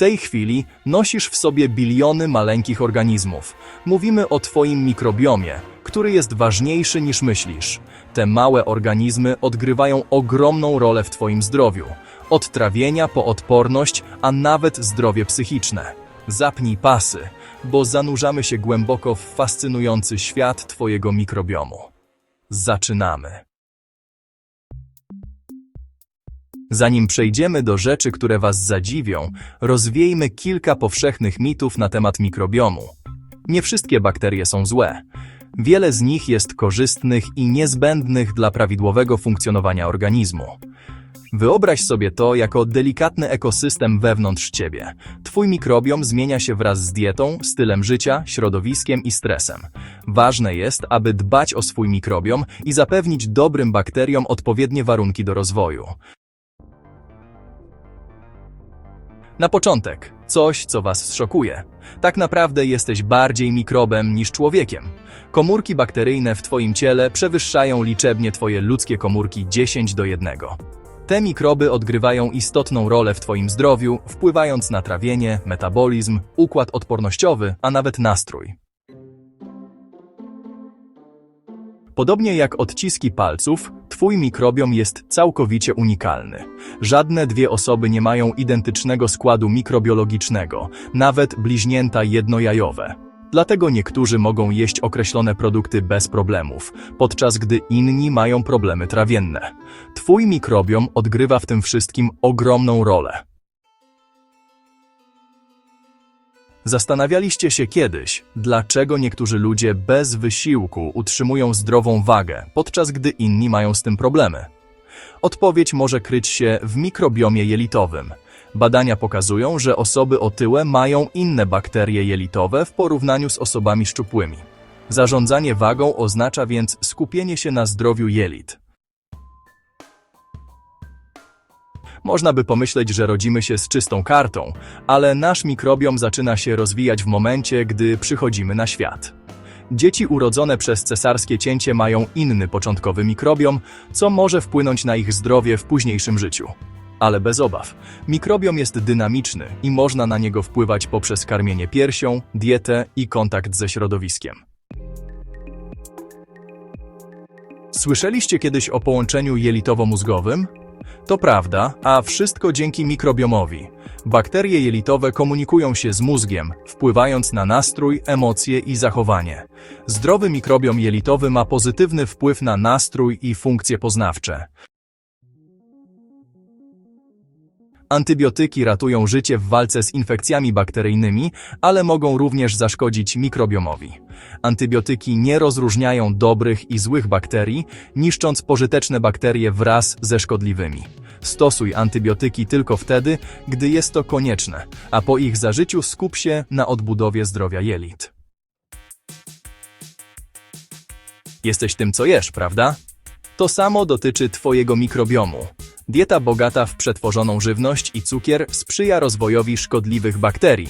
tej chwili nosisz w sobie biliony maleńkich organizmów. Mówimy o Twoim mikrobiomie, który jest ważniejszy niż myślisz. Te małe organizmy odgrywają ogromną rolę w Twoim zdrowiu. Od trawienia po odporność, a nawet zdrowie psychiczne. Zapnij pasy, bo zanurzamy się głęboko w fascynujący świat Twojego mikrobiomu. Zaczynamy. Zanim przejdziemy do rzeczy, które Was zadziwią, rozwiejmy kilka powszechnych mitów na temat mikrobiomu. Nie wszystkie bakterie są złe. Wiele z nich jest korzystnych i niezbędnych dla prawidłowego funkcjonowania organizmu. Wyobraź sobie to jako delikatny ekosystem wewnątrz ciebie. Twój mikrobiom zmienia się wraz z dietą, stylem życia, środowiskiem i stresem. Ważne jest, aby dbać o swój mikrobiom i zapewnić dobrym bakteriom odpowiednie warunki do rozwoju. Na początek, coś, co Was zszokuje. Tak naprawdę jesteś bardziej mikrobem niż człowiekiem. Komórki bakteryjne w Twoim ciele przewyższają liczebnie Twoje ludzkie komórki 10 do 1. Te mikroby odgrywają istotną rolę w Twoim zdrowiu, wpływając na trawienie, metabolizm, układ odpornościowy, a nawet nastrój. Podobnie jak odciski palców, Twój mikrobiom jest całkowicie unikalny. Żadne dwie osoby nie mają identycznego składu mikrobiologicznego, nawet bliźnięta jednojajowe. Dlatego niektórzy mogą jeść określone produkty bez problemów, podczas gdy inni mają problemy trawienne. Twój mikrobiom odgrywa w tym wszystkim ogromną rolę. Zastanawialiście się kiedyś, dlaczego niektórzy ludzie bez wysiłku utrzymują zdrową wagę, podczas gdy inni mają z tym problemy? Odpowiedź może kryć się w mikrobiomie jelitowym. Badania pokazują, że osoby otyłe mają inne bakterie jelitowe w porównaniu z osobami szczupłymi. Zarządzanie wagą oznacza więc skupienie się na zdrowiu jelit. Można by pomyśleć, że rodzimy się z czystą kartą, ale nasz mikrobiom zaczyna się rozwijać w momencie, gdy przychodzimy na świat. Dzieci urodzone przez cesarskie cięcie mają inny początkowy mikrobiom, co może wpłynąć na ich zdrowie w późniejszym życiu. Ale bez obaw, mikrobiom jest dynamiczny i można na niego wpływać poprzez karmienie piersią, dietę i kontakt ze środowiskiem. Słyszeliście kiedyś o połączeniu jelitowo-mózgowym? To prawda, a wszystko dzięki mikrobiomowi. Bakterie jelitowe komunikują się z mózgiem, wpływając na nastrój, emocje i zachowanie. Zdrowy mikrobiom jelitowy ma pozytywny wpływ na nastrój i funkcje poznawcze. Antybiotyki ratują życie w walce z infekcjami bakteryjnymi, ale mogą również zaszkodzić mikrobiomowi. Antybiotyki nie rozróżniają dobrych i złych bakterii, niszcząc pożyteczne bakterie wraz ze szkodliwymi. Stosuj antybiotyki tylko wtedy, gdy jest to konieczne, a po ich zażyciu skup się na odbudowie zdrowia jelit. Jesteś tym, co jesz, prawda? To samo dotyczy Twojego mikrobiomu. Dieta bogata w przetworzoną żywność i cukier sprzyja rozwojowi szkodliwych bakterii.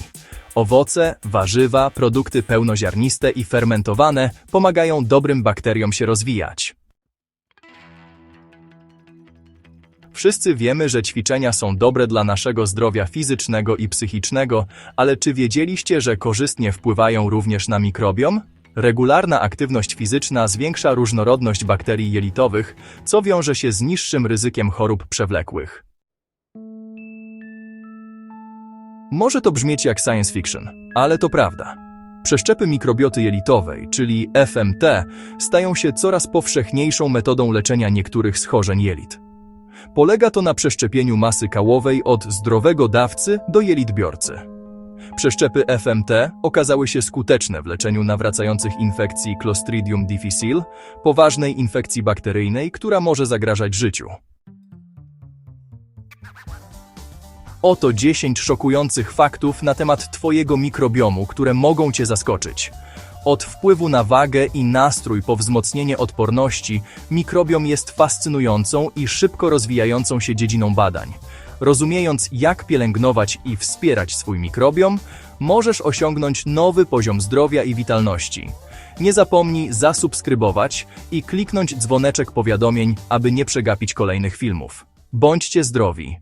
Owoce, warzywa, produkty pełnoziarniste i fermentowane pomagają dobrym bakteriom się rozwijać. Wszyscy wiemy, że ćwiczenia są dobre dla naszego zdrowia fizycznego i psychicznego, ale czy wiedzieliście, że korzystnie wpływają również na mikrobiom? Regularna aktywność fizyczna zwiększa różnorodność bakterii jelitowych, co wiąże się z niższym ryzykiem chorób przewlekłych. Może to brzmieć jak science fiction, ale to prawda. Przeszczepy mikrobioty jelitowej, czyli FMT, stają się coraz powszechniejszą metodą leczenia niektórych schorzeń jelit. Polega to na przeszczepieniu masy kałowej od zdrowego dawcy do jelitbiorcy. Przeszczepy FMT okazały się skuteczne w leczeniu nawracających infekcji Clostridium difficile, poważnej infekcji bakteryjnej, która może zagrażać życiu. Oto 10 szokujących faktów na temat Twojego mikrobiomu, które mogą Cię zaskoczyć. Od wpływu na wagę i nastrój po wzmocnienie odporności, mikrobiom jest fascynującą i szybko rozwijającą się dziedziną badań. Rozumiejąc, jak pielęgnować i wspierać swój mikrobiom, możesz osiągnąć nowy poziom zdrowia i witalności. Nie zapomnij zasubskrybować i kliknąć dzwoneczek powiadomień, aby nie przegapić kolejnych filmów. Bądźcie zdrowi!